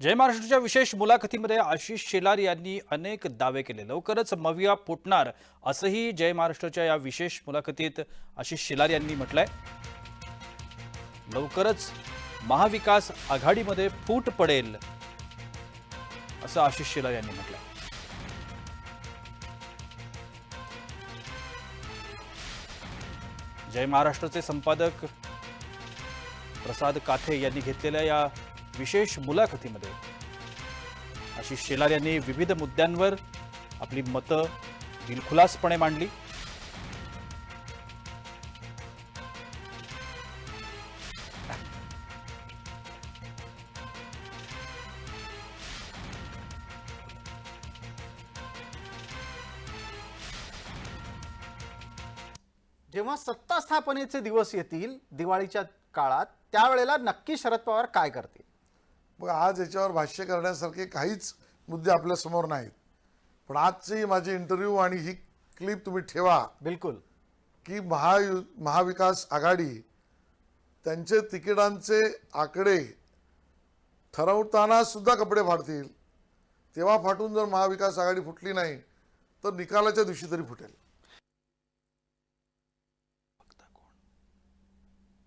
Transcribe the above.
जय महाराष्ट्राच्या विशेष मुलाखतीमध्ये आशिष शेलार यांनी अनेक दावे केले. लवकरच मविया फुटणार असंही जय महाराष्ट्राच्या या विशेष मुलाखतीत आशिष शेलार यांनी म्हटलंय. लवकरच महाविकास आघाडीमध्ये फूट पडेल असं आशिष शेलार यांनी म्हटलंय. जय महाराष्ट्राचे संपादक प्रसाद काथे यांनी घेतलेल्या या विशेष मुलाखतीमध्ये. आशिष शेलार यांनी विविध मुद्द्यांवर आपली मतं दिलखुलासपणे मांडली. जेव्हा सत्ता स्थापनेचे दिवस येतील दिवाळीच्या काळात त्यावेळेला नक्की शरद पवार काय करतील? मग आज याच्यावर भाष्य करण्यासारखे काहीच मुद्दे आपल्यासमोर नाहीत. पण आजची माझी इंटरव्ह्यू आणि ही क्लिप तुम्ही ठेवा. बिलकुल. की महायु महाविकास आघाडी त्यांचे तिकिटांचे आकडे ठरवताना सुद्धा कपडे फाडतील. तेव्हा फाटून जर महाविकास आघाडी फुटली नाही तर निकालाच्या दिवशी तरी फुटेल.